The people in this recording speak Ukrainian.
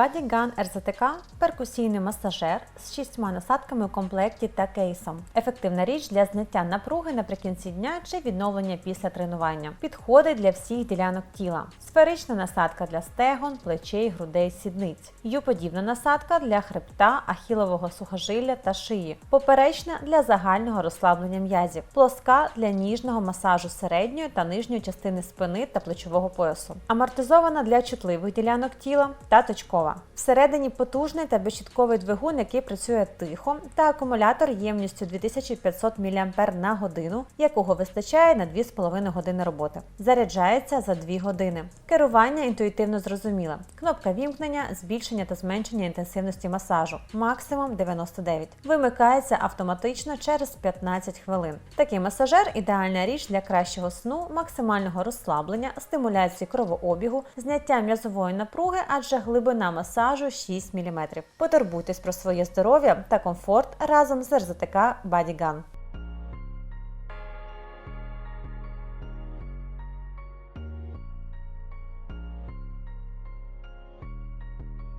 Bodygun RZTK – перкусійний масажер з шістьма насадками у комплекті та кейсом. Ефективна річ для зняття напруги наприкінці дня чи відновлення після тренування. Підходить для всіх ділянок тіла. Сферична насадка для стегон, плечей, грудей, сідниць. Ю-подібна насадка для хребта, ахілового сухожилля та шиї. Поперечна для загального розслаблення м'язів. Плоска для ніжного масажу середньої та нижньої частини спини та плечового поясу. Амортизована для чутливих ділянок тіла та точкова. Всередині потужний та безщітковий двигун, який працює тихо, та акумулятор ємністю 2500 мАч на годину, якого вистачає на 2,5 години роботи. Заряджається за 2 години. Керування інтуїтивно зрозуміле. Кнопка вімкнення, збільшення та зменшення інтенсивності масажу, максимум 99. Вимикається автоматично через 15 хвилин. Такий масажер ідеальна річ для кращого сну, максимального розслаблення, стимуляції кровообігу, зняття м'язової напруги, адже глибина масажу 6 мм. Потурбуйтесь про своє здоров'я та комфорт разом з РЗТК Bodygun.